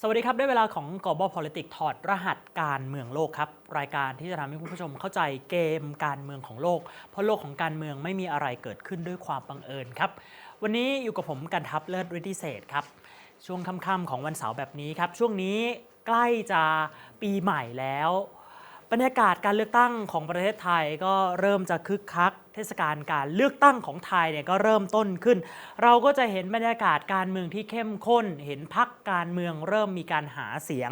สวัสดีครับ ได้เวลาของ Global Politics ถอดรหัสการเมืองโลกครับ รายการที่จะทำให้คุณผู้ชมเข้าใจเกมการเมืองของโลก เพราะโลกของการเมืองไม่มีอะไรเกิดขึ้นด้วยความบังเอิญครับ วันนี้อยู่กับผมกันทัพเลิศฤทธิเศษครับ ช่วงค่ำๆของวันเสาร์แบบนี้ครับ ช่วงนี้ใกล้จะปีใหม่แล้ว บรรยากาศการเลือกตั้งของประเทศไทยก็เริ่มจะคึกคัก เทศกาลการเลือกตั้งของไทยเนี่ยก็เริ่มต้นขึ้น เราก็จะเห็นบรรยากาศการเมืองที่เข้มข้น เห็นพักการเมืองเริ่มมีการหาเสียง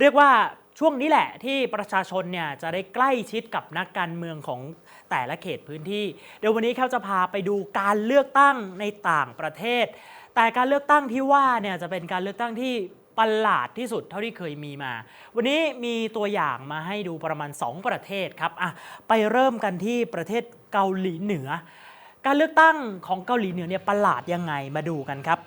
เรียกว่าช่วงนี้แหละที่ประชาชนเนี่ยจะได้ใกล้ชิดกับนักการเมืองของแต่ละเขตพื้นที่ เดี๋ยววันนี้เขาจะพาไปดูการเลือกตั้งในต่างประเทศ แต่การเลือกตั้งที่ว่าเนี่ยจะเป็นการเลือกตั้งที่ ประหลาดที่สุดเท่าที่เคยมีมา วันนี้มีตัวอย่างมาให้ดูประมาณ 2 ประเทศครับอะไปเริ่มกันที่ประเทศเกาหลีเหนือ การเลือกตั้งของเกาหลีเหนือเนี่ยประหลาดยังไงมาดูกันครับ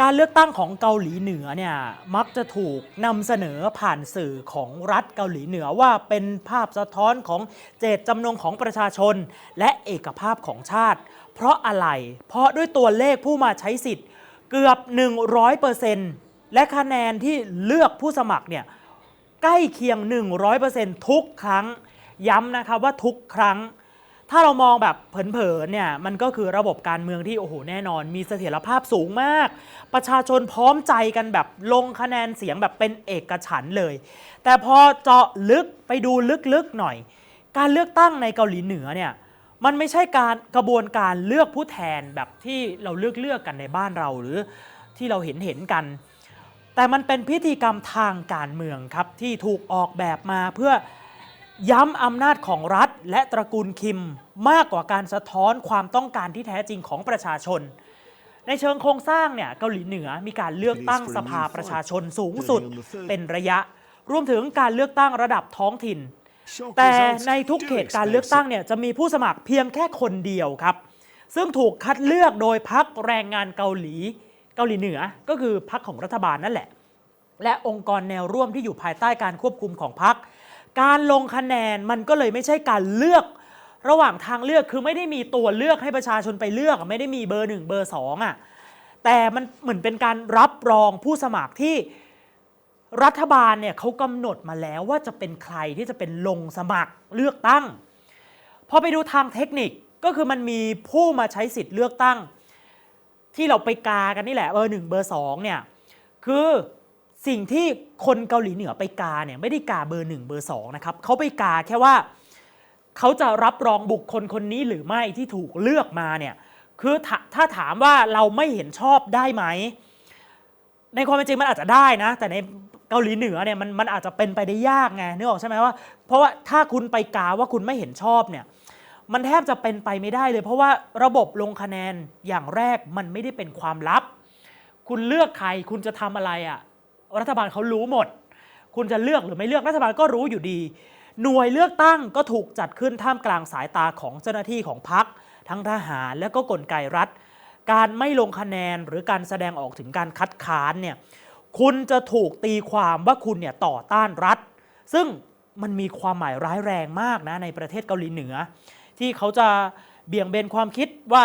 การเลือกตั้งของเกาหลีเหนือเนี่ยมักจะถูกนำเสนอผ่านสื่อของรัฐเกาหลีเหนือว่าเป็นภาพสะท้อนของเจตจำนงของประชาชน และเอกภาพของชาติ เพราะอะไร เพราะด้วยตัวเลขผู้มาใช้สิทธิ์เกือบ 100% และคะแนนที่เลือกผู้สมัครเนี่ยใกล้เคียง 100%ทุกครั้ง ย้ำนะครับว่าทุกครั้ง ถ้าเรามองแบบเผินๆเนี่ยมันก็คือระบบการเมืองที่โอ้โหแน่นอน มีเสถียรภาพสูงมาก ประชาชนพร้อมใจกันแบบลงคะแนนเสียงแบบเป็นเอกฉันท์เลย แต่พอเจาะลึกไปดูลึกๆหน่อย การเลือกตั้งในเกาหลีเหนือเนี่ยมันไม่ใช่การกระบวนการเลือกผู้แทนแบบที่เราเลือกเลือกกันในบ้านเราหรือที่เราเห็นเห็นกัน แต่มันเป็นพิธีกรรมทางการเมืองครับที่ถูกออกแบบมาเพื่อย้ำอำนาจของรัฐและตระกูลคิมมากกว่าการสะท้อนความต้องการที่แท้จริงของประชาชน ในเชิงโครงสร้างเนี่ยเกาหลีเหนือมีการเลือกตั้งสภาประชาชนสูงสุดเป็นระยะ รวมถึงการเลือกตั้งระดับท้องถิ่น แต่ในทุกเขตการเลือกตั้งเนี่ยจะมีผู้สมัครเพียงแค่คนเดียวครับ ซึ่งถูกคัดเลือกโดยพักแรงงานเกาหลีเกาหลีเหนือก็คือพักของรัฐบาลนั่นแหละ และองค์กรแนวร่วมที่อยู่ภายใต้การควบคุมของพรรคการลงคะแนนมันก็เลยไม่ใช่การเลือก ระหว่างทางเลือกคือไม่ได้มีตัวเลือกให้ประชาชนไปเลือก ไม่ได้มีเบอร์หนึ่งเบอร์สองอะแต่มันเหมือนเป็นการรับรองผู้สมัครที่รัฐบาลเนี่ยเขากำหนดมาแล้วว่าจะเป็นใครที่จะเป็นลงสมัครเลือกตั้งพอไปดูทางเทคนิคก็คือมันมีผู้มาใช้สิทธิ์เลือกตั้ง ที่เราไปกากันนี่แหละเบอร์หนึ่งเบอร์สองเนี่ยคือสิ่งที่คนเกาหลีเหนือไปกาเนี่ยไม่ได้กาเบอร์หนึ่งเบอร์สองนะครับเขาไปกาแค่ว่าเขาจะรับรองบุคคลคนนี้หรือไม่ที่ถูกเลือกมาเนี่ยคือถ้าถ้าถามว่าเราไม่เห็นชอบได้ไหม ในความเป็นจริงมันอาจจะได้นะ แต่ในเกาหลีเหนือเนี่ยมันมันอาจจะเป็นไปได้ยากไงนึกออกใช่ไหมว่า เพราะว่าถ้าคุณไปกาว่าคุณไม่เห็นชอบเนี่ย มันแทบจะเป็นไปไม่ได้เลย เพราะว่าระบบลงคะแนนอย่างแรกมันไม่ได้เป็นความลับ คุณเลือกใครคุณจะทำอะไรอะ่ะรัฐบาลเขารู้หมด คุณจะเลือกหรือไม่เลือกรัฐบาลก็รู้อยู่ดี หน่วยเลือกตั้งก็ถูกจัดขึ้นท่ามกลางสายตาของเจ้าหน้าที่ของพรรคทั้งทหารและก็กลไกรัฐ การไม่ลงคะแนนหรือการแสดงออกถึงการคัดค้านเนี่ยคุณจะถูกตีความว่าคุณเนี่ยต่อต้านรัฐ ซึ่งมันมีความหมายร้ายแรงมากนะในประเทศเกาหลีเหนือ ที่เขาจะเบี่ยงเบนความคิดว่า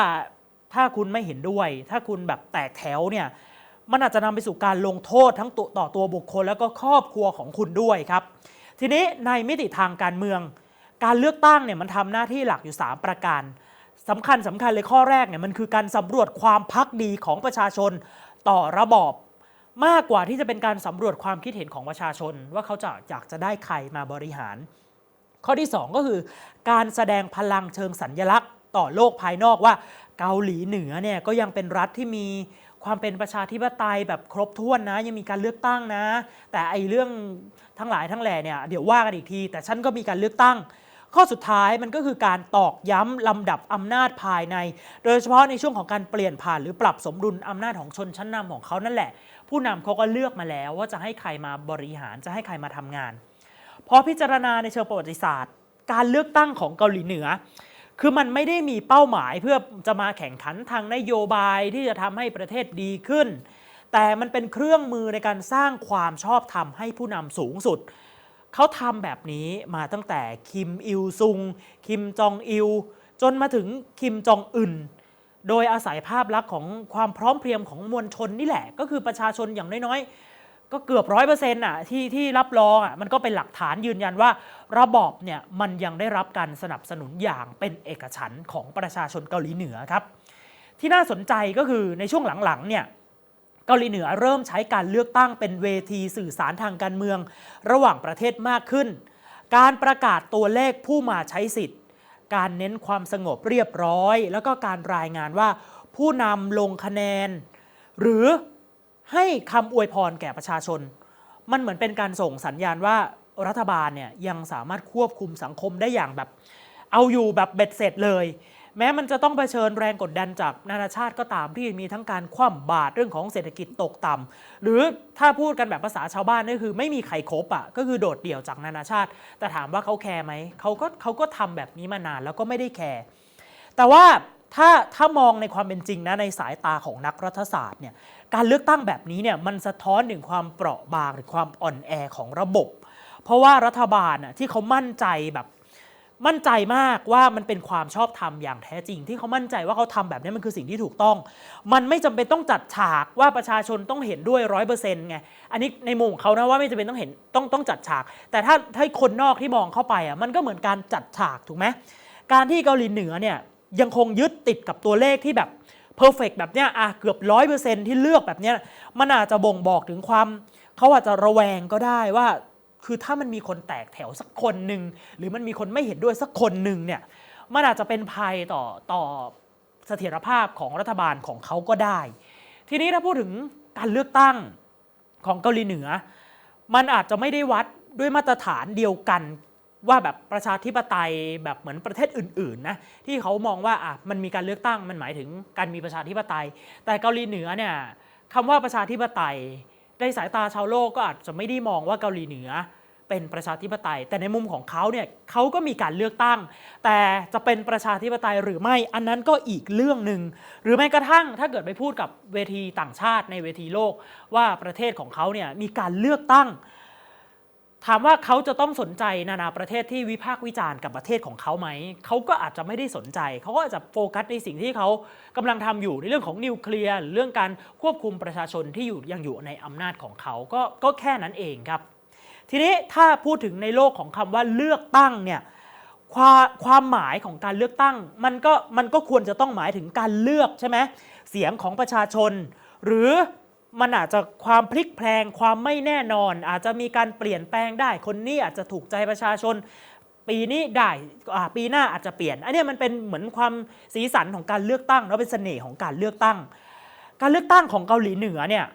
ถ้าคุณไม่เห็นด้วย ถ้าคุณแบบแตกแถวเนี่ยมันอาจจะนำไปสู่การลงโทษทั้งตัวต่อตัวบุคคล แล้วก็ครอบครัวของคุณด้วยครับ ทีนี้ในมิติทางการเมือง การเลือกตั้งเนี่ยมันทำหน้าที่หลักอยู่ 3 ประการสำคัญสำคัญเลยข้อแรกเนี่ยมันคือการสำรวจความพักดีของประชาชนต่อระบอบ มากกว่าที่จะเป็นการสำรวจความคิดเห็นของประชาชน ว่าเขาจะอยากจะได้ใครมาบริหาร ข้อที่ 2 ก็คือ การแสดงพลังเชิงสัญญลักษณ์ ต่อโลกภายนอกว่าเกาหลีเหนือเนี่ยก็ยังเป็นรัฐที่มีความเป็นประชาธิปไตยแบบครบถ้วนนะ ยังมีการเลือกตั้งนะ แต่ไอเรื่องทั้งหลายทั้งแหล่เนี่ยเดี๋ยวว่ากันอีกที แต่ฉันก็มีการเลือกตั้ง ข้อสุดท้ายมันก็คือการตอกย้ำลำดับอำนาจภายใน โดยเฉพาะในช่วงของการเปลี่ยนผ่านหรือปรับสมดุลอำนาจของชนชั้นนำของเขานั่นแหละ ผู้นำเขาก็เลือกมาแล้วว่าจะให้ใครมาบริหารจะให้ใครมาทำงาน พอพิจารณาในเชิงประวัติศาสตร์ การเลือกตั้งของเกาหลีเหนือ คือมันไม่ได้มีเป้าหมายเพื่อจะมาแข่งขันทางนโยบายที่จะทำให้ประเทศดีขึ้น แต่มันเป็นเครื่องมือในการสร้างความชอบธรรมให้ผู้นำสูงสุด เขาทำแบบนี้มาตั้งแต่คิมอิลซุง คิมจองอิล จนมาถึงคิมจองอึนโดยอาศัยภาพลักษณ์ของความพร้อมเพรียงของมวลชนนี่แหละ ก็คือประชาชนอย่างน้อยๆ ก็เกือบร้อยเปอร์เซ็นต์อะที่ที่รับรองอะมันก็เป็นหลักฐานยืนยันว่า ระบอบเนี่ยมันยังได้รับการสนับสนุนอย่างเป็นเอกฉันท์ของประชาชนเกาหลีเหนือครับ ที่น่าสนใจก็คือในช่วงหลังๆเนี่ยเกาหลีเหนือเริ่มใช้การเลือกตั้งเป็นเวทีสื่อสารทางการเมือง ระหว่างประเทศมากขึ้น การประกาศตัวเลขผู้มาใช้สิทธิ์ การเน้นความสงบเรียบร้อย แล้วก็การรายงานว่าผู้นำลงคะแนน หรือ ให้คำอวยพรแก่ประชาชน มันเหมือนเป็นการส่งสัญญาณว่ารัฐบาลเนี่ยยังสามารถควบคุมสังคมได้อย่างแบบ เอาอยู่แบบเบ็ดเสร็จเลย แม้มันจะต้องเผชิญแรงกดดันจากนานาชาติก็ตามที่มีทั้งการคว่ำบาตรเรื่องของเศรษฐกิจตกต่ำหรือถ้าพูดกันแบบภาษาชาวบ้านนี่คือ ไม่มีใครครบอะก็คือโดดเดี่ยวจากนานาชาติ แต่ถามว่าเขาแคร์ไหมเขาก็เขาก็ทำแบบนี้มานานแล้วก็ไม่ได้แคร์แต่ว่าถ้าถ้ามองในความเป็นจริงนะในสายตาของนักรัฐศาสตร์เนี่ย การเลือกตั้งแบบนี้เนี่ยมันสะท้อนถึงความเปราะบางหรือความอ่อนแอของระบบ เพราะว่ารัฐบาลน่ะที่เขามั่นใจแบบมั่นใจมากว่ามันเป็นความชอบธรรมอย่างแท้จริง ที่เขามั่นใจว่าเขาทำแบบนี้มันคือสิ่งที่ถูกต้อง มันไม่จำเป็นต้องจัดฉากว่าประชาชนต้องเห็นด้วยร้อยเปอร์เซ็นต์ไงอันนี้ในมุมของเขานะว่าไม่จำเป็นต้องเห็นต้องต้องจัดฉาก แต่ถ้าถ้าคนนอกที่มองเข้าไปอะมันก็เหมือนการจัดฉากถูกไหมการที่เกาหลีเหนือเนี่ยยังคงยึดติดกับตัวเลขที่แบบ เพอร์เฟกแบบเนี้ยอะเกือบร้อยเปอร์เซ็นที่เลือกแบบเนี้ยมันอาจจะบ่งบอกถึงความเขาอาจจะระแวงก็ได้ว่า คือถ้ามันมีคนแตกแถวสักคนหนึ่งหรือมันมีคนไม่เห็นด้วยสักคนหนึ่งเนี่ยมันอาจจะเป็นภัยต่อต่อเสถียรภาพของรัฐบาลของเขาก็ได้ ทีนี้ถ้าพูดถึงการเลือกตั้งของเกาหลีเหนือ มันอาจจะไม่ได้วัดด้วยมาตรฐานเดียวกัน ว่าแบบประชาธิปไตยแบบเหมือนประเทศอื่นๆนะที่เขามองว่าอะมันมีการเลือกตั้งมันหมายถึงการมีประชาธิปไตย แต่เกาหลีเหนือเนี่ยคำว่าประชาธิปไตยในสายตาชาวโลกก็อาจจะไม่ได้มองว่าเกาหลีเหนือเป็นประชาธิปไตย แต่ในมุมของเขาเนี่ยเขาก็มีการเลือกตั้ง แต่จะเป็นประชาธิปไตยหรือไม่อันนั้นก็อีกเรื่องหนึ่งหรือแม้กระทั่งถ้าเกิดไปพูดกับเวทีต่างชาติในเวทีโลก ว่าประเทศของเขาเนี่ยมีการเลือกตั้ง ถามว่าเขาจะต้องสนใจนานาประเทศที่วิพากษ์วิจารณ์กับประเทศของเขาไหม เขาก็อาจจะไม่ได้สนใจ เขาก็อาจจะโฟกัสในสิ่งที่เขากำลังทำอยู่ในเรื่องของนิวเคลียร์เรื่องการควบคุมประชาชนที่อยู่ยังอยู่ในอำนาจของเขาก็ก็แค่นั้นเองครับ ทีนี้ถ้าพูดถึงในโลกของคำว่าเลือกตั้งเนี่ยความความหมายของการเลือกตั้ง มันก็มันก็ควรจะต้องหมายถึงการเลือกใช่ไหมเสียงของประชาชน หรือ มันอาจจะความพลิกแพลงความไม่แน่นอน อาจจะมีการเปลี่ยนแปลงได้ คนนี้อาจจะถูกใจประชาชน ปีนี้ได้ปีหน้าอาจจะเปลี่ยนอันนี้มันเป็นเหมือนความสีสันของการเลือกตั้งแล้วเป็นเสน่ห์ของการเลือกตั้ง การเลือกตั้งของเกาหลีเหนือเนี่ย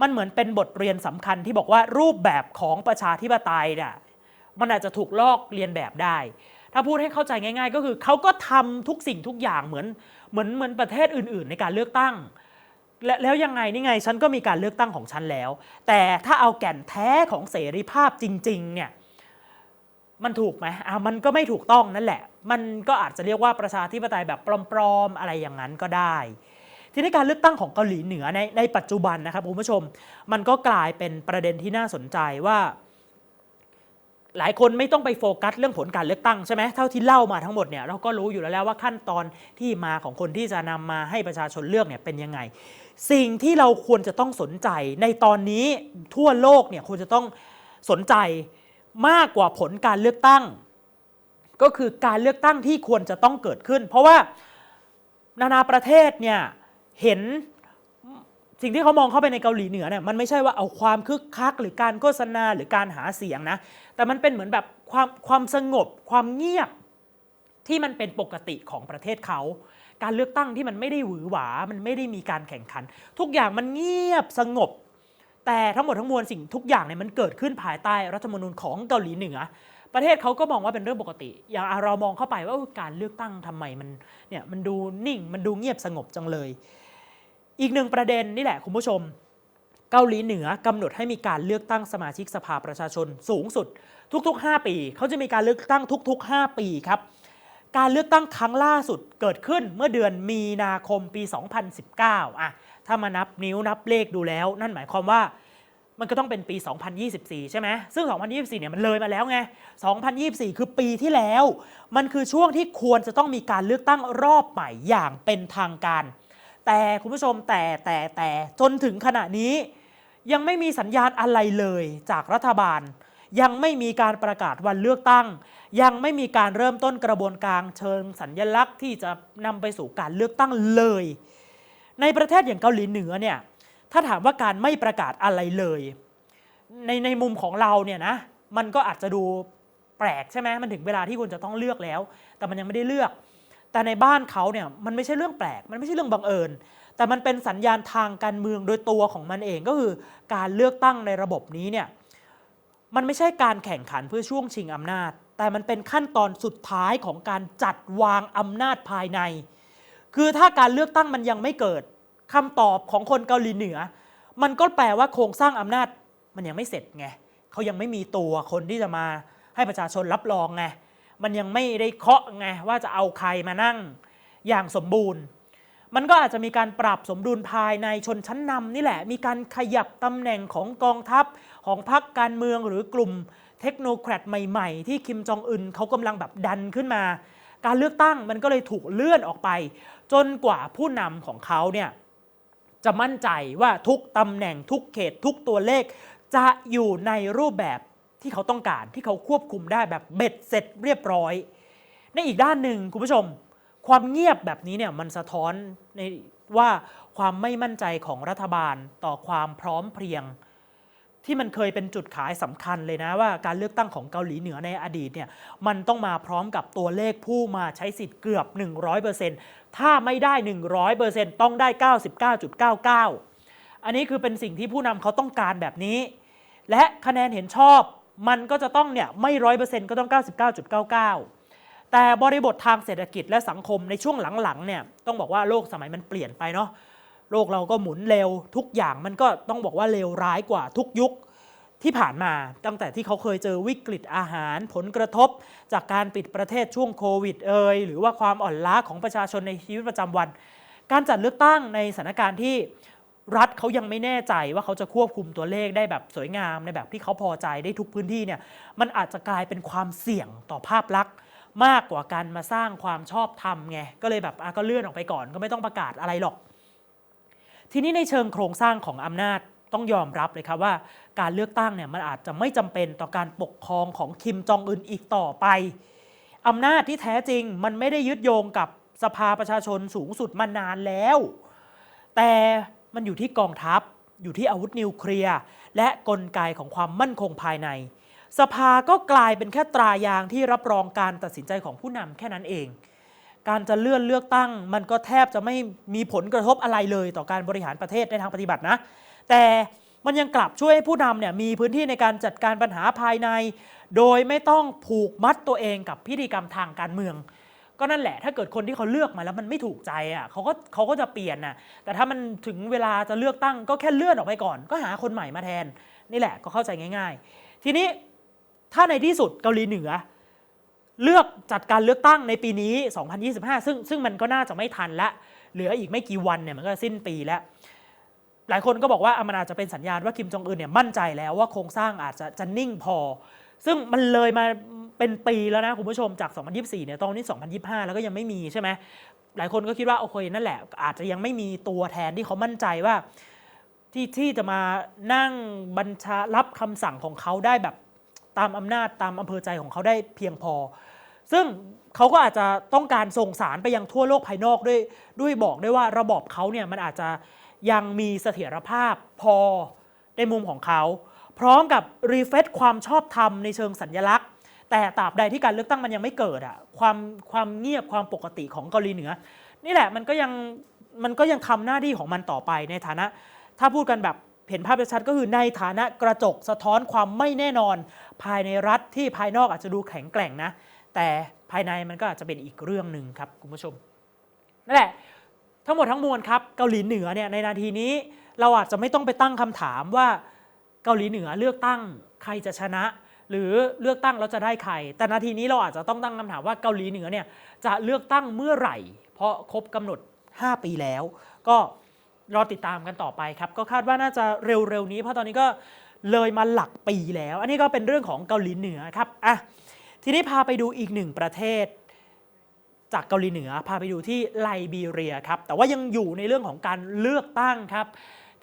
มันเหมือนเป็นบทเรียนสำคัญที่บอกว่ารูปแบบของประชาธิปไตยเนี่ยมันอาจจะถูกลอกเลียนแบบได้ ถ้าพูดให้เข้าใจง่าย ๆ ก็คือเขาก็ทำทุกสิ่งทุกอย่างเหมือนเหมือนเหมือนประเทศอื่น ๆ ในการเลือกตั้ง และแล้วยังไงนี่ไงฉันก็มีการเลือกตั้งของฉันแล้ว แต่ถ้าเอาแก่นแท้ของเสรีภาพจริงๆเนี่ยมันถูกไหมอะมันก็ไม่ถูกต้องนั่นแหละ มันก็อาจจะเรียกว่าประชาธิปไตยแบบปลอมๆอะไรอย่างนั้นก็ได้ ทีนี้การเลือกตั้งของเกาหลีเหนือในในปัจจุบันนะครับคุณผู้ชม มันก็กลายเป็นประเด็นที่น่าสนใจว่า หลายคนไม่ต้องไปโฟกัสเรื่องผลการเลือกตั้งใช่ไหมเท่าที่เล่ามาทั้งหมดเนี่ยเราก็รู้อยู่แล้วและว่าขั้นตอนที่มาของคนที่จะนำมาให้ประชาชนเลือกเนี่ยเป็นยังไง สิ่งที่เราควรจะต้องสนใจ ในตอนนี้ทั่วโลกเนี่ยควรจะต้องสนใจมากกว่าผลการเลือกตั้ง ก็คือการเลือกตั้งที่ควรจะต้องเกิดขึ้น เพราะว่านานาประเทศเนี่ยเห็นสิ่งที่เขามองเข้าไปในเกาหลีเหนือเนี่ยมันไม่ใช่ว่าเอาความคึกคัก หรือการโฆษณาหรือการหาเสียงนะ แต่มันเป็นเหมือนแบบความความสงบความเงียบที่มันเป็นปกติของประเทศเขา การเลือกตั้งที่มันไม่ได้หวือหวา มันไม่ได้มีการแข่งขัน ทุกอย่างมันเงียบสงบ แต่ทั้งหมดทั้งมวลสิ่งทุกอย่างเนี่ยมันเกิดขึ้นภายใต้รัฐธรรมนูญของเกาหลีเหนือ ประเทศเขาก็มองว่าเป็นเรื่องปกติ อย่างเรามองเข้าไปว่าการเลือกตั้งทำไมมันเนี่ยมันดูนิ่งมันดูเงียบสงบจังเลย อีกหนึ่งประเด็นนี่แหละคุณผู้ชมเกาหลีเหนือกำหนดให้มีการเลือกตั้งสมาชิกสภาประชาชนสูงสุด ทุกๆ 5 ปี เขาจะมีการเลือกตั้งทุก ๆ 5 ปีครับ การเลือกตั้งครั้งล่าสุดเกิดขึ้นเมื่อเดือนมีนาคมปี 2019อะถ้ามานับนิ้วนับเลขดูแล้ว นั่นหมายความว่ามันก็ต้องเป็นปี 2024 ใช่ไหม ซึ่ง 2024 เนี่ยมันเลยมาแล้วไง 2024 คือปีที่แล้ว มันคือช่วงที่ควรจะต้องมีการเลือกตั้งรอบใหม่อย่างเป็นทางการ แต่คุณผู้ชมแต่แต่แต่จนถึงขณะนี้ ยังไม่มีสัญญาณอะไรเลยจากรัฐบาล ยังไม่มีการประกาศวันเลือกตั้ง ยังไม่มีการเริ่มต้นกระบวนการเชิงสัญญลักษณ์ที่จะนำไปสู่การเลือกตั้งเลย ในประเทศอย่างเกาหลีเหนือเนี่ยถ้าถามว่าการไม่ประกาศอะไรเลย ในในมุมของเราเนี่ยนะมันก็อาจจะดูแปลกใช่ไหมมันถึงเวลาที่คุณจะต้องเลือกแล้ว แต่มันยังไม่ได้เลือก แต่ในบ้านเขาเนี่ยมันไม่ใช่เรื่องแปลก มันไม่ใช่เรื่องบังเอิญ แต่มันเป็นสัญญาณทางการเมืองโดยตัวของมันเองก็คือ การเลือกตั้งในระบบนี้เนี่ยมันไม่ใช่การแข่งขันเพื่อช่วงชิงอำนาจ แต่มันเป็นขั้นตอนสุดท้ายของการจัดวางอำนาจภายใน คือถ้าการเลือกตั้งมันยังไม่เกิดคำตอบของคนเกาหลีเหนือ มันก็แปลว่าโครงสร้างอำนาจมันยังไม่เสร็จไงเขายังไม่มีตัวคนที่จะมาให้ประชาชนรับรองไงมันยังไม่ได้เคาะไงว่าจะเอาใครมานั่งอย่างสมบูรณ์ มันก็อาจจะมีการปรับสมดุลภายในชนชั้นนำนี่แหละ มีการขยับตำแหน่งของกองทัพของพรรคการเมืองหรือกลุ่ม เทคโนแครดใหม่ๆ ที่คิมจองอึนเขากำลังแบบดันขึ้นมา การเลือกตั้งมันก็เลยถูกเลื่อนออกไป จนกว่าผู้นำของเขาเนี่ยจะมั่นใจว่าทุกตำแหน่งทุกเขตทุกตัวเลข จะอยู่ในรูปแบบที่เขาต้องการที่เขาควบคุมได้แบบเบ็ดเสร็จเรียบร้อย ในอีกด้านหนึ่งคุณผู้ชม ความเงียบแบบนี้เนี่ยมันสะท้อนในว่าความไม่มั่นใจของรัฐบาลต่อความพร้อมเพรียง ที่มันเคยเป็นจุดขายสำคัญเลยนะว่าการเลือกตั้งของเกาหลีเหนือในอดีตเนี่ยมันต้องมาพร้อมกับตัวเลขผู้มาใช้สิทธิ์เกือบ 100%ถ้าไม่ได้ 100%ต้องได้ 99.99 อันนี้คือเป็นสิ่งที่ผู้นำเขาต้องการแบบนี้ และคะแนนเห็นชอบมันก็จะต้องเนี่ยไม่ร้อยเปอร์เซ็นต์ก็ต้อง 99.99 แต่บริบททางเศรษฐกิจและสังคมในช่วงหลังๆเนี่ยต้องบอกว่าโลกสมัยมันเปลี่ยนไปเนาะ โลกเราก็หมุนเร็ว ทุกอย่างมันก็ต้องบอกว่าเลวร้ายกว่าทุกยุคที่ผ่านมาตั้งแต่ที่เขาเคยเจอวิกฤตอาหารผลกระทบ จากการปิดประเทศช่วงโควิดเอ่ยหรือว่าความอ่อนล้าของประชาชนในชีวิตประจำวัน การจัดเลือกตั้งในสถานการณ์ที่รัฐเขายังไม่แน่ใจว่าเขาจะควบคุมตัวเลขได้แบบสวยงามในแบบที่เขาพอใจได้ทุกพื้นที่เนี่ยมันอาจจะกลายเป็นความเสี่ยงต่อภาพลักษณ์มากกว่าการมาสร้างความชอบธรรมไงก็เลยแบบอะก็เลื่อนออกไปก่อนก็ไม่ต้องประกาศอะไรหรอก ทีนี้ในเชิงโครงสร้างของอำนาจต้องยอมรับเลยครับว่า การเลือกตั้งเนี่ยมันอาจจะไม่จำเป็นต่อการปกครองของคิมจองอึนอีกต่อไปอำนาจที่แท้จริงมันไม่ได้ยึดโยงกับสภาประชาชนสูงสุดมานานแล้ว แต่มันอยู่ที่กองทัพ อยู่ที่อาวุธนิวเคลียร์และกลไกของความมั่นคงภายใน สภาก็กลายเป็นแค่ตรายางที่รับรองการตัดสินใจของผู้นำแค่นั้นเอง การจะเลื่อนเลือกตั้ง มันก็แทบจะไม่มีผลกระทบอะไรเลยต่อการบริหารประเทศในทางปฏิบัตินะ แต่มันยังกลับช่วยให้ผู้นำเนี่ยมีพื้นที่ในการจัดการปัญหาภายใน โดยไม่ต้องผูกมัดตัวเองกับพิธีกรรมทางการเมือง ก็นั่นแหละถ้าเกิดคนที่เขาเลือกมาแล้วมันไม่ถูกใจอะเขาก็เขาก็จะเปลี่ยนน่ะแต่ถ้ามันถึงเวลาจะเลือกตั้งก็แค่เลื่อนออกไปก่อน ก็หาคนใหม่มาแทน นี่แหละก็เข้าใจง่าย ๆ ทีนี้ถ้าในที่สุดเกาหลีเหนือ เลือกจัดการเลือกตั้งในปีนี้ 2025 ซึ่งซึ่งมันก็น่าจะไม่ทันละเหลืออีกไม่กี่วันเนี่ยมันก็สิ้นปีแล้ว หลายคนก็บอกว่าอะมันอาจจะเป็นสัญญาณว่าคิมจองอึนเนี่ยมั่นใจแล้วว่าโครงสร้างอาจจะจะนิ่งพอ ซึ่งมันเลยมาเป็นปีแล้วนะคุณผู้ชมจาก 2024 เนี่ยตอนนี้ 2025 แล้วก็ยังไม่มีใช่ไหมหลายคนก็คิดว่าโอเคนั่นแหละ อาจจะยังไม่มีตัวแทนที่เขามั่นใจว่าที่ที่จะมานั่งบัญชารับคำสั่งของเขาได้แบบ ตามอำนาจตามอำเภอใจของเขาได้เพียงพอ ซึ่งเขาก็อาจจะต้องการส่งสารไปยังทั่วโลกภายนอกด้วยด้วยบอกได้ว่าระบอบเขาเนี่ยมันอาจจะยังมีเสถียรภาพพอในมุมของเขา พร้อมกับรีเฟซความชอบธรรมในเชิงสัญญลักษณ์ แต่ตราบใดที่การเลือกตั้งมันยังไม่เกิดอะความความเงียบความปกติของเกาหลีเหนือ นี่แหละมันก็ยังมันก็ยังทำหน้าที่ของมันต่อไปในฐานะ ถ้าพูดกันแบบเห็นภาพชัดก็คือในฐานะกระจกสะท้อนความไม่แน่นอน ภายในรัฐที่ภายนอกอาจจะดูแข็งแกร่งนะ แต่ภายในมันก็อาจจะเป็นอีกเรื่องหนึ่งครับคุณผู้ชมนั่นแหละทั้งหมดทั้งมวลครับเกาหลีเหนือเนี่ยในนาทีนี้เราอาจจะไม่ต้องไปตั้งคำถามว่าเกาหลีเหนือเลือกตั้งใครจะชนะ หรือเลือกตั้งแล้วจะได้ใคร แต่นาทีนี้เราอาจจะต้องตั้งคำถามว่าเกาหลีเหนือเนี่ยจะเลือกตั้งเมื่อไหร่ เพราะครบกำหนด 5 ปีแล้ว ก็รอติดตามกันต่อไปครับ ก็คาดว่าน่าจะเร็วๆนี้เพราะตอนนี้ก็ เลยมาหลักปีแล้ว อันนี้ก็เป็นเรื่องของเกาหลีเหนือครับอะทีนี้พาไปดูอีกหนึ่งประเทศ จากเกาหลีเหนือพาไปดูที่ไลบีเรียครับแต่ว่ายังอยู่ในเรื่องของการเลือกตั้งครับ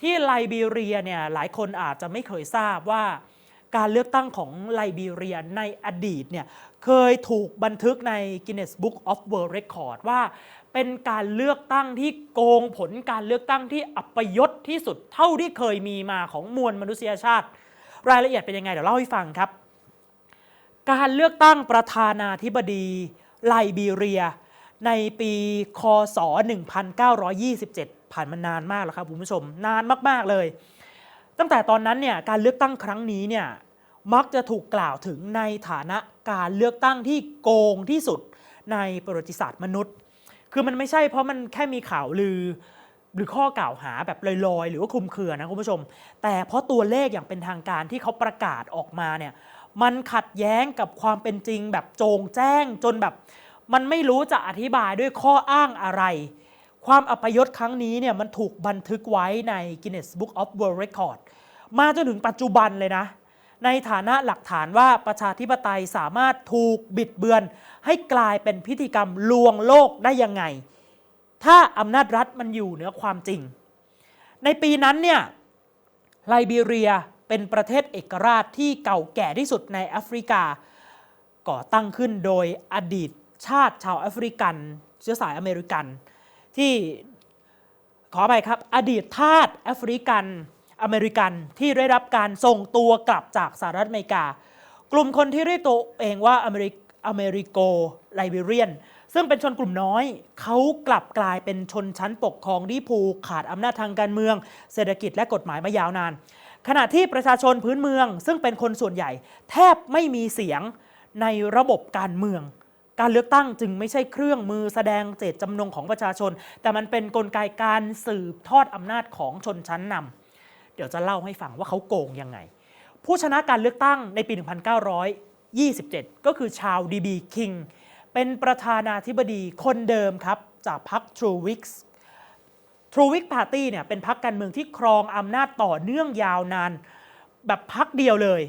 ที่ไลบีเรียเนี่ยหลายคนอาจจะไม่เคยทราบว่าการเลือกตั้งของไลบีเรียในอดีตเนี่ยเคยถูกบันทึกใน Guinness Book of World Record ว่า เป็นการเลือกตั้งที่โกงผลการเลือกตั้งที่อัปยศที่สุดเท่าที่เคยมีมาของมวลมนุษยชาติ รายละเอียดเป็นยังไงเดี๋ยวเล่าให้ฟังครับ การเลือกตั้งประธานาธิบดีไลบีเรีย ในปีคศ 1927 ผ่านมานานมากแล้วครับคุณผู้ชมนานมาก ๆ เลย ตั้งแต่ตอนนั้นเนี่ยการเลือกตั้งครั้งนี้เนี่ยมักจะถูกกล่าวถึงในฐานะการเลือกตั้งที่โกงที่สุดในประวัติศาสตร์มนุษย์ คือมันไม่ใช่เพราะมันแค่มีข่าวลือ หรือข้อกล่าวหาแบบลอยๆ หรือว่าคลุมเครือนะคุณผู้ชม แต่เพราะตัวเลขอย่างเป็นทางการที่เขาประกาศออกมาเนี่ยมันขัดแย้งกับความเป็นจริงแบบโจงแจ้งจนแบบ มันไม่รู้จะอธิบายด้วยข้ออ้างอะไร ความอัปยศครั้งนี้เนี่ยมันถูกบันทึกไว้ใน Guinness Book of World Record มาจนถึงปัจจุบันเลยนะ ในฐานะหลักฐานว่าประชาธิปไตยสามารถถูกบิดเบือน ให้กลายเป็นพิธีกรรมลวงโลกได้ยังไง ถ้าอำนาจรัฐมันอยู่เหนือความจริง ในปีนั้นเนี่ยไลบีเรียเป็นประเทศเอกราชที่เก่าแก่ที่สุดในแอฟริกา ก่อตั้งขึ้นโดยอดีตชาติชาวแอฟริกัน เชื้อสายอเมริกัน ที่ขอไปครับ อดีตทาสแอฟริกัน อเมริกันที่ได้รับการส่งตัวกลับจากสหรัฐอเมริกา กลุ่มคนที่เรียกตัวเองว่าอเมริกอเมริโกไลบีเรียน ซึ่งเป็นชนกลุ่มน้อย เขากลับกลายเป็นชนชั้นปกครองที่ผูกขาดอำนาจทางการเมือง เศรษฐกิจและกฎหมายมายาวนาน ขณะที่ประชาชนพื้นเมือง ซึ่งเป็นคนส่วนใหญ่ แทบไม่มีเสียงในระบบการเมือง การเลือกตั้งจึงไม่ใช่เครื่องมือแสดงเจตจำนงของประชาชน แต่มันเป็นนกลไกการสืบทอดอำนาจของชนชั้นนำ เดี๋ยวจะเล่าให้ฟังว่าเขาโกงยังไง ผู้ชนะการเลือกตั้งในปี 1927 ก็คือชาวดีบีคิงเป็นประธานาธิบดีคนเดิมครับ จากพรรคทรูวิกส์ทรูวิกพาร์ตี้เนี่ยเป็นพรรคการเมืองที่ครองอำนาจต่อเนื่องยาวนาน แบบพรรคเดียวเลย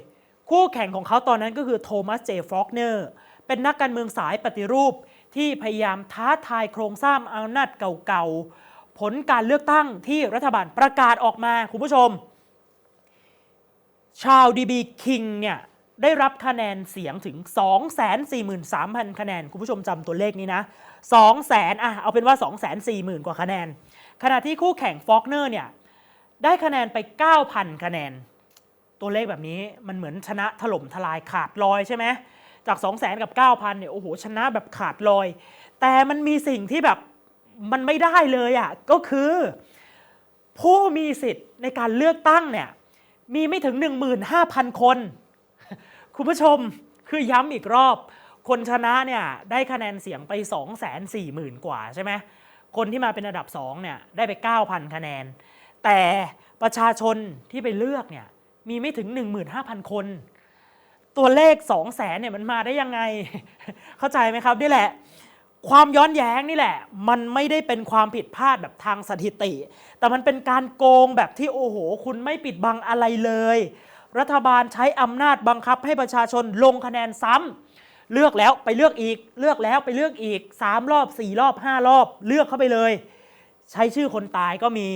คู่แข่งของเขาตอนนั้นก็คือโทมัสเจฟอกเนอร์เป็นนักการเมืองสายปฏิรูปที่พยายามท้าทายโครงสร้างอำนาจเก่าๆ ผลการเลือกตั้งที่รัฐบาลประกาศออกมาคุณผู้ชม ชาวดีบีคิงเนี่ยได้รับคะแนนเสียงถึง 243,000 คะแนน คุณผู้ชมจำตัวเลขนี้นะ 200,000อะเอาเป็นว่า 240,000 กว่าคะแนน ขณะที่คู่แข่งฟอกเนอร์เนี่ยได้คะแนนไป 9,000 คะแนน ตัวเลขแบบนี้มันเหมือนชนะถล่มทลายขาดลอยใช่ไหมจาก 2 0 0 0 0 0 กับ 9,000 เนี่ยโอ้โหชนะแบบขาดลอย แต่มันมีสิ่งที่แบบ มันไม่ได้เลยอะ่ะก็คือ ผู้มีสิทธิ์ในการเลือกตั้งเนี่ยมีไม่ถึง 15,000 คน คุณผู้ชมคือย้ำอีกรอบ คนชนะเนี่ยได้คะแนนเสียงไป 240,000 กว่าใช่ไหมคนที่มาเป็นอันดับ2เนี่ยได้ไป 9,000 คะแนน แต่ประชาชนที่ไปเลือกเนี่ยมีไม่ถึง 15,000 คน ตัวเลข 2 0 0แสนเนี่ยมันมาได้ยังไง เข้าใจไหมครับ นี่แหละ ความย้อนแย้งนี่แหละ มันไม่ได้เป็นความผิดพลาดแบบทางสถิติ แต่มันเป็นการโกงแบบที่โอ้โห คุณไม่ปิดบังอะไรเลย รัฐบาลใช้อำนาจบังคับให้ประชาชนลงคะแนนซ้ำเลือกแล้วไปเลือกอีก เลือกแล้วไปเลือกอีก 3 รอบ 4 รอบ 5 รอบ เลือกเข้าไปเลย ใช้ชื่อคนตายก็มี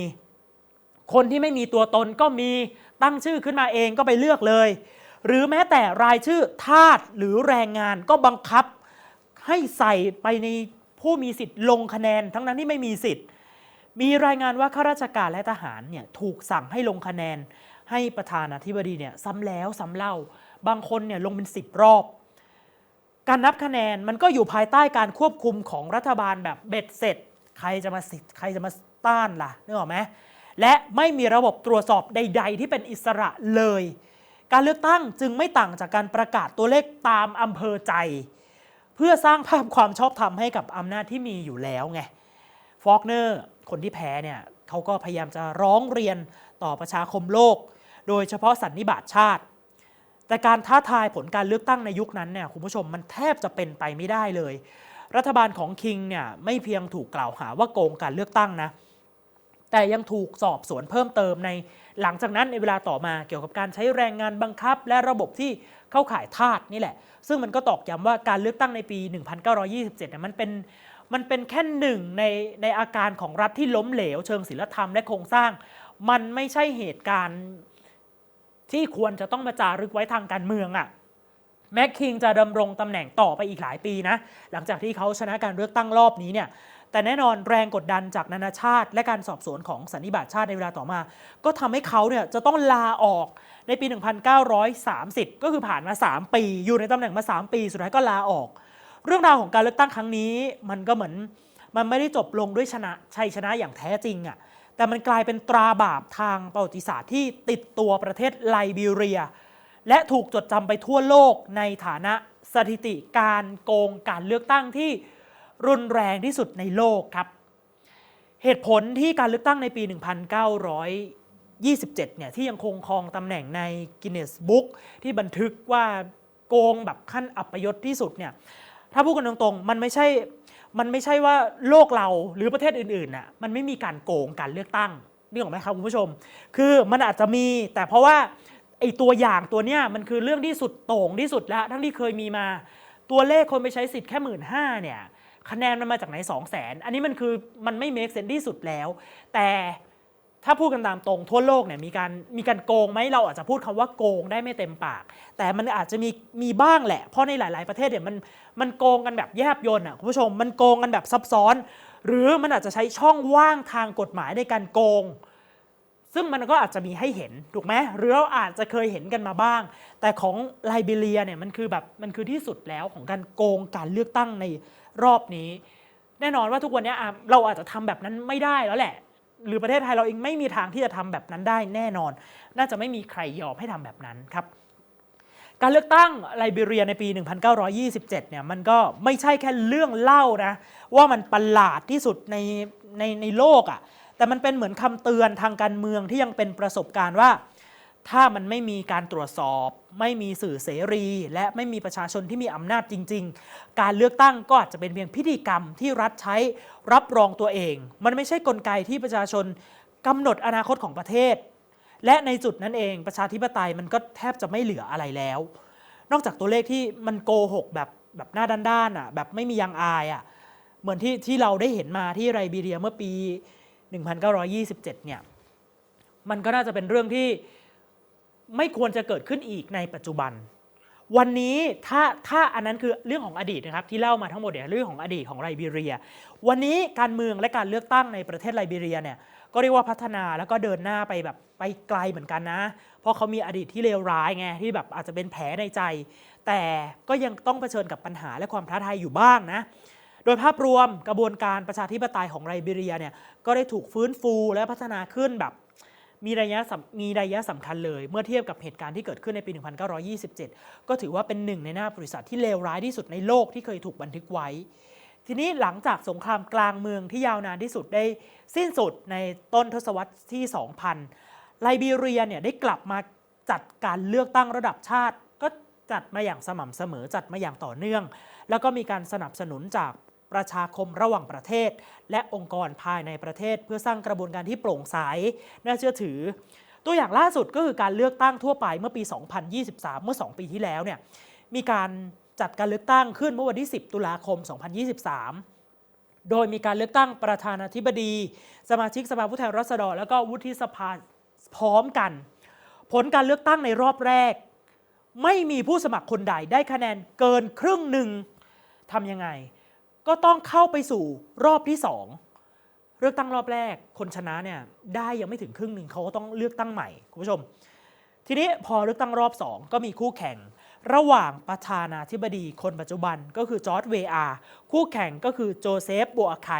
คนที่ไม่มีตัวตนก็มีตั้งชื่อขึ้นมาเองก็ไปเลือกเลย หรือแม้แต่รายชื่อทาสหรือแรงงานก็บังคับ ให้ใส่ไปในผู้มีสิทธิ์ลงคะแนนทั้งนั้นที่ไม่มีสิทธิ์ มีรายงานว่าข้าราชการและทหารเนี่ยถูกสั่งให้ลงคะแนน ให้ประธานาธิบดีเนี่ยซ้ำแล้วซ้ำเล่า บางคนเนี่ยลงเป็นสิบรอบ การนับคะแนนมันก็อยู่ภายใต้การควบคุมของรัฐบาลแบบเบ็ดเสร็จ ใครจะมาสิทธิ์ใครจะมาต้านล่ะนึกออกไหมและไม่มีระบบตรวจสอบใด ๆ ที่เป็นอิสระเลย การเลือกตั้งจึงไม่ต่างจากการประกาศตัวเลขตามอำเภอใจ เพื่อสร้างภาพความชอบธรรมให้กับอำนาจที่มีอยู่แล้วไงฟอกเนอร์คนที่แพ้เนี่ยเขาก็พยายามจะร้องเรียนต่อประชาคมโลก โดยเฉพาะสันนิบาตชาติ แต่การท้าทายผลการเลือกตั้งในยุคนั้นเนี่ยคุณผู้ชมมันแทบจะเป็นไปไม่ได้เลย รัฐบาลของคิงเนี่ยไม่เพียงถูกกล่าวหาว่าโกงการเลือกตั้งนะแต่ยังถูกสอบสวนเพิ่มเติมใน หลังจากนั้นในเวลาต่อมาเกี่ยวกับการใช้แรงงานบังคับ และระบบที่เข้าข่ายทาสนี่แหละ ซึ่งมันก็ตอกย้ำว่าการเลือกตั้งในปี 1927เนี่ยมันเป็นมันเป็นแค่หนึ่งในในอาการของรัฐที่ล้มเหลว เชิงศีลธรรมและโครงสร้าง มันไม่ใช่เหตุการณ์ที่ควรจะต้องมาจารึกไว้ทางการเมืองอะแม็กคิงจะดำรงตำแหน่งต่อไปอีกหลายปีนะ หลังจากที่เขาชนะการเลือกตั้งรอบนี้เนี่ย แต่แน่นอนแรงกดดันจากนานาชาติ และการสอบสวนของสันนิบาตชาติในเวลาต่อมา ก็ทำให้เขาเนี่ยจะต้องลาออกในปี 1930 ก็คือผ่านมา 3 ปี อยู่ในตำแหน่งมา 3 ปีสุดท้ายก็ลาออก เรื่องราวของการเลือกตั้งครั้งนี้ มันก็เหมือนมันไม่ได้จบลงด้วยชนะชัยชนะอย่างแท้จริงอะ่ะแต่มันกลายเป็นตราบาปทางประวัติศาสตร์ที่ติดตัวประเทศไลบีเรีย และถูกจดจำไปทั่วโลกในฐานะสถิติการโกงการเลือกตั้งที่ รุนแรงที่สุดในโลกครับ เหตุผลที่การเลือกตั้งในปี 1927 เนี่ยที่ยังคงครองตำแหน่งในกินเนสบุ๊กที่บันทึกว่าโกงแบบขั้นอัปยศที่สุดเนี่ยถ้าพูดกันตรงๆ มันไม่ใช่ มันไม่ใช่ว่าโลกเราหรือประเทศอื่นๆน่ะ มันไม่มีการโกงการเลือกตั้งนี่หรอกไหมครับคุณผู้ชม คือมันอาจจะมี แต่เพราะว่าไอ้ตัวอย่างตัวเนี้ยมันคือเรื่องที่สุดโต่งที่สุดแล้ว ทั้งที่เคยมีมา ตัวเลขคนไปใช้สิทธิ์แค่หมื่นห้าเนี่ย คะแนนมันมาจากไหน 2 0 0แสนอันนี้มันคือมันไม่เมคเซนที่สุดแล้ว แต่ถ้าพูดกันตามตรงทั่วโลกเนี่ยมีการมีการโกงไหมเราอาจจะพูดคำว่าโกงได้ไม่เต็มปาก แต่มันอาจจะมีมีบ้างแหละ เพราะในหลาย ๆ ประเทศเนี่ยมันมันโกงกันแบบแยบยลอะคุณผู้ชมมันโกงกันแบบซับซ้อน หรือมันอาจจะใช้ช่องว่างทางกฎหมายในการโกง ซึ่งมันก็อาจจะมีให้เห็นถูกไหมหรือเราอาจจะเคยเห็นกันมาบ้าง แต่ของไลบีเรียเนี่ยมันคือแบบมันคือที่สุดแล้วของการโกงการเลือกตั้งในรอบนี้ แน่นอนว่าทุกวันนี้เราอาจจะทำแบบนั้นไม่ได้แล้วแหละ หรือประเทศไทยเราเองไม่มีทางที่จะทำแบบนั้นได้แน่นอน น่าจะไม่มีใครยอมให้ทำแบบนั้นครับการเลือกตั้งไลบีเรียในปี 1927 เนี่ยมันก็ไม่ใช่แค่เรื่องเล่านะว่ามันประหลาดที่สุดในในในโลกอะ่ะ แต่มันเป็นเหมือนคำเตือนทางการเมืองที่ยังเป็นประสบการณ์ว่า ถ้ามันไม่มีการตรวจสอบ ไม่มีสื่อเสรี และไม่มีประชาชนที่มีอำนาจจริง ๆ การเลือกตั้งก็อาจจะเป็นเพียงพิธีกรรมที่รัฐใช้รับรองตัวเอง มันไม่ใช่กลไกที่ประชาชนกำหนดอนาคตของประเทศ และในจุดนั้นเองประชาธิปไตยมันก็แทบจะไม่เหลืออะไรแล้ว นอกจากตัวเลขที่มันโกหกแบบแบบหน้าด้านๆอะแบบไม่มียังอายอะเหมือนที่ที่เราได้เห็นมาที่ไรบีเรียเมื่อปี 1927 เนี่ย มันก็น่าจะเป็นเรื่องที่ไม่ควรจะเกิดขึ้นอีกในปัจจุบัน วันนี้ถ้าถ้าอันนั้นคือเรื่องของอดีตนะครับ ที่เล่ามาทั้งหมดเนี่ยเรื่องของอดีตของไลบีเรีย วันนี้การเมืองและการเลือกตั้งในประเทศไลบีเรียเนี่ยก็เรียกว่าพัฒนาแล้วก็เดินหน้าไปแบบไปไกลเหมือนกันนะ เพราะเขามีอดีตที่เลวร้ายไงที่แบบอาจจะเป็นแผลในใจ แต่ก็ยังต้องเผชิญกับปัญหาและความท้าทายอยู่บ้างนะ โดยภาพรวมกระบวนการประชาธิปไตยของไลบีเรียเนี่ยก็ได้ถูกฟื้นฟูและพัฒนาขึ้นแบบมีระยะมีระยะสำคัญเลย เมื่อเทียบกับเหตุการณ์ที่เกิดขึ้นในปี 1927 ก็ถือว่าเป็นหนึ่งในหน้าบริษัทที่เลวร้ายที่สุดในโลกที่เคยถูกบันทึกไว้ ทีนี้หลังจากสงครามกลางเมืองที่ยาวนานที่สุดได้สิ้นสุดในต้นทศวรรษที่ 2000 ไลบีเรียเนี่ยได้กลับมาจัดการเลือกตั้งระดับชาติ ก็จัดมาอย่างสม่ำเสมอจัดมาอย่างต่อเนื่อง แล้วก็มีการสนับสนุนจาก ประชาคมระหว่างประเทศ และองค์กรภายในประเทศ เพื่อสร้างกระบวนการที่โปร่งใสน่าเชื่อถือ ตัวอย่างล่าสุดก็คือการเลือกตั้งทั่วไปเมื่อปี 2023 เมื่อ 2 ปีที่แล้วเนี่ยมีการจัดการเลือกตั้งขึ้นเมื่อวันที่ 10 ตุลาคม 2023 โดยมีการเลือกตั้งประธานาธิบดี สมาชิกสภาผู้แทนราษฎร แล้วก็วุฒิสภาพร้อมกัน ผลการเลือกตั้งในรอบแรก ไม่มีผู้สมัครคนใดได้คะแนนเกินครึ่งหนึ่งทำยังไง ก็ต้องเข้าไปสู่รอบที่ 2 เลือกตั้งรอบแรก คนชนะเนี่ยได้ยังไม่ถึงครึ่งหนึ่งเขาก็ต้องเลือกตั้งใหม่คุณผู้ชม ทีนี้พอเลือกตั้งรอบ 2 ก็มีคู่แข่ง ระหว่างประธานาธิบดีคนปัจจุบันก็คือจอร์ดเวอาร์คู่แข่งก็คือโจเซฟโบอาไค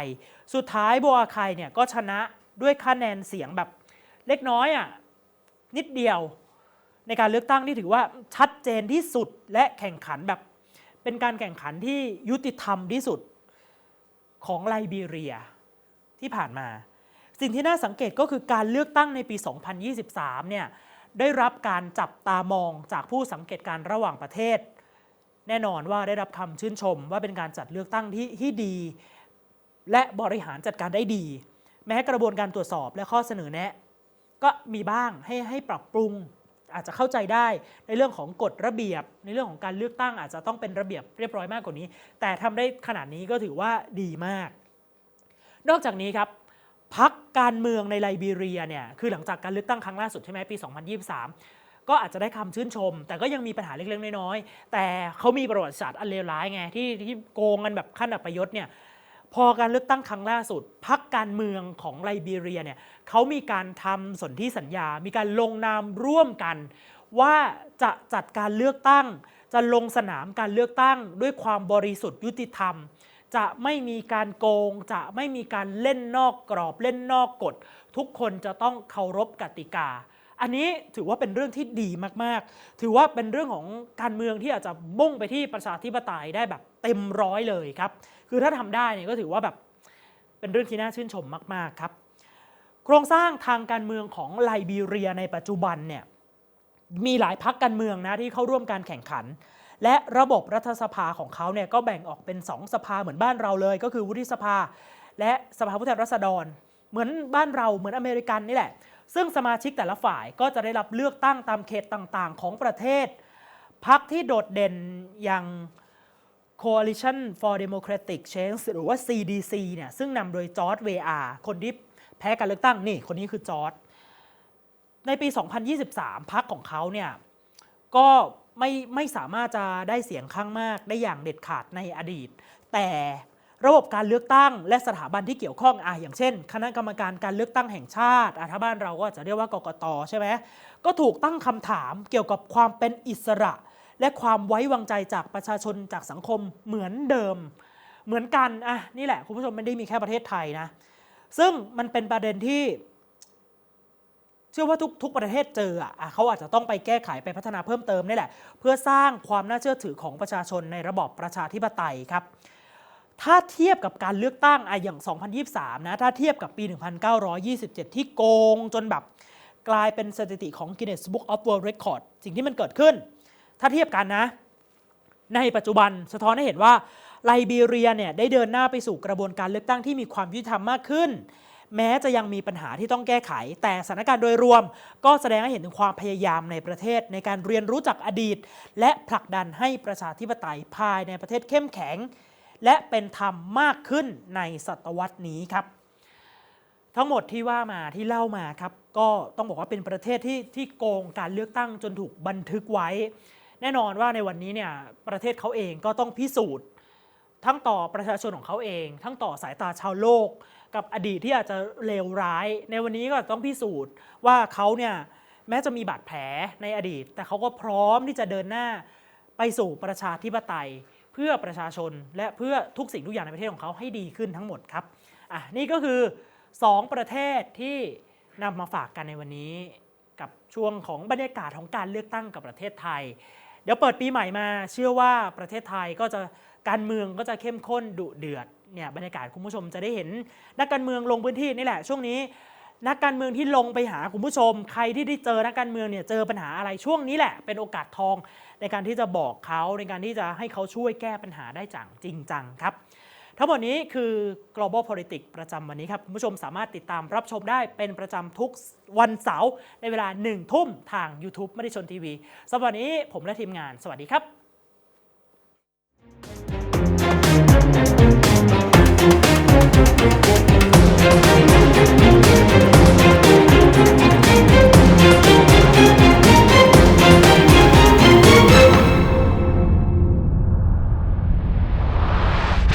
สุดท้ายโบอาไคเนี่ยก็ชนะด้วยคะแนนเสียงแบบเล็กน้อยอะนิดเดียวในการเลือกตั้งที่ถือว่าชัดเจนที่สุดและแข่งขันแบบเป็นการแข่งขันที่ยุติธรรมที่สุด ของไลบีเรียที่ผ่านมา สิ่งที่น่าสังเกตก็คือการเลือกตั้งในปี 2023 เนี่ยได้รับการจับตามองจากผู้สังเกตการณ์ระหว่างประเทศ แน่นอนว่าได้รับคำชื่นชมว่าเป็นการจัดเลือกตั้งที่ที่ดี และบริหารจัดการได้ดี แม้กระบวนการตรวจสอบและข้อเสนอแนะ ก็มีบ้างให้ให้ปรับปรุง อาจจะเข้าใจได้ในเรื่องของกฎระเบียบ ในเรื่องของการเลือกตั้งอาจจะต้องเป็นระเบียบเรียบร้อยมากกว่านี้ แต่ทำได้ขนาดนี้ก็ถือว่าดีมาก นอกจากนี้ครับพักการเมืองในไลบีเรียเนี่ยคือหลังจากการเลือกตั้งครั้งล่าสุดใช่ไหมปี 2023 ก็อาจจะได้คำชื่นชม แต่ก็ยังมีปัญหาเล็กๆน้อยๆแต่เขามีประวัติศาสตร์อันเลวร้ายไงที่ที่โกงกันแบบขั้นอัปยศเนี่ย พอการเลือกตั้งครั้งล่าสุดพักการเมืองของไลบีเรียเนี่ยเขามีการทำสนธิสัญญา มีการลงนามร่วมกัน ว่าจะจัดการเลือกตั้ง จะลงสนามการเลือกตั้ง ด้วยความบริสุทธิ์ยุติธรรม จะไม่มีการโกง จะไม่มีการเล่นนอกกรอบเล่นนอกกฎ ทุกคนจะต้องเคารพกติกา อันนี้ถือว่าเป็นเรื่องที่ดีมากๆ ถือว่าเป็นเรื่องของการเมืองที่อาจจะมุ่งไปที่ประชาธิปไตยได้แบบเต็มร้อยเลยครับ คือถ้าทำได้เนี่ยก็ถือว่าแบบเป็นเรื่องที่น่าชื่นชมมาก ๆ ครับ โครงสร้างทางการเมืองของไลบีเรียในปัจจุบันเนี่ยมีหลายพักการเมืองนะที่เข้าร่วมการแข่งขัน และระบบรัฐสภาของเขาเนี่ยก็แบ่งออกเป็น 2 สภาเหมือนบ้านเราเลย ก็คือวุฒิสภา และสภาผู้แทนราษฎร เหมือนบ้านเราเหมือนอเมริกันนี่แหละ ซึ่งสมาชิกแต่ละฝ่ายก็จะได้รับเลือกตั้งตามเขตต่างๆ ของประเทศพักที่โดดเด่นอย่าง Coalition for Democratic Change หรือว่า CDC เนี่ยซึ่งนำโดยจอร์ดเวอาคนที่แพ้การเลือกตั้งนี่คนนี้คือจอร์ดในปี 2023พักของเขาเนี่ยก็ไม่ไม่สามารถจะได้เสียงข้างมากได้อย่างเด็ดขาดในอดีต แต่ระบบการเลือกตั้งและสถาบันที่เกี่ยวข้องอะอย่างเช่น คณะกรรมการการเลือกตั้งแห่งชาติอะถ้าบ้านเราก็จะเรียกว่ากกตใช่ไหมก็ถูกตั้งคำถามเกี่ยวกับความเป็นอิสระ และความไว้วางใจจากประชาชนจากสังคมเหมือนเดิม เหมือนกันอะนี่แหละคุณผู้ชมไม่ได้มีแค่ประเทศไทยนะ ซึ่งมันเป็นประเด็นที่ เชื่อว่าทุกทุกประเทศเจออะเขาอาจจะต้องไปแก้ไขไปพัฒนาเพิ่มเติมนี่แหละ เพื่อสร้างความน่าเชื่อถือของประชาชนในระบอบประชาธิปไตยครับถ้าเทียบกับการเลือกตั้งอะอย่าง 2023 นะ ถ้าเทียบกับปี 1927 ที่โกงจนแบบ กลายเป็นสถิติของ Guinness Book of World Record สิ่งที่มันเกิดขึ้น ถ้าเทียบกันนะ ในปัจจุบันสะท้อนให้เห็นว่าไลบีเรียเนี่ยได้เดินหน้าไปสู่กระบวนการเลือกตั้งที่มีความยุติธรรมมากขึ้น แม้จะยังมีปัญหาที่ต้องแก้ไข แต่สถานการณ์โดยรวม ก็แสดงให้เห็นถึงความพยายามในประเทศ ในการเรียนรู้จากอดีต และผลักดันให้ประชาธิปไตยภายในประเทศเข้มแข็ง และเป็นธรรมมากขึ้นในศตวรรษนี้ครับ ทั้งหมดที่ว่ามาที่เล่ามาครับก็ต้องบอกว่าเป็นประเทศที่ที่โกงการเลือกตั้งจนถูกบันทึกไว้ แน่นอนว่าในวันนี้เนี่ยประเทศเขาเองก็ต้องพิสูจน์ ทั้งต่อประชาชนของเขาเอง ทั้งต่อสายตาชาวโลก กับอดีตที่อาจจะเลวร้าย ในวันนี้ก็ต้องพิสูจน์ว่าเขาเนี่ยแม้จะมีบาดแผลในอดีต แต่เขาก็พร้อมที่จะเดินหน้าไปสู่ประชาธิปไตย เพื่อประชาชนและเพื่อทุกสิ่งทุกอย่างในประเทศของเขาให้ดีขึ้นทั้งหมดครับอะนี่ก็คือ 2 ประเทศที่นำมาฝากกันในวันนี้ กับช่วงของบรรยากาศของการเลือกตั้งกับประเทศไทย เดี๋ยวเปิดปีใหม่มา เชื่อว่าประเทศไทยก็จะการเมืองก็จะเข้มข้นดุเดือดเนี่ยบรรยากาศคุณผู้ชมจะได้เห็น นักการเมืองลงพื้นที่นี่แหละ ช่วงนี้ นักการเมืองที่ลงไปหาคุณผู้ชม ใครที่ได้เจอนักการเมืองเนี่ยเจอปัญหาอะไรช่วงนี้แหละ เป็นโอกาสทองในการที่จะบอกเขาในการที่จะให้เขาช่วยแก้ปัญหาได้จังจริงจังครับ ทั้งหมดนี้คือ global politics ประจำวันนี้ครับ คุณผู้ชมสามารถติดตามรับชมได้เป็นประจำทุกวันเสาร์ในเวลา1ทุ่มทาง YouTube ไม่ได้ชนทีวีสำหรับวันนี้ผมและทีมงาน สวัสดีครับ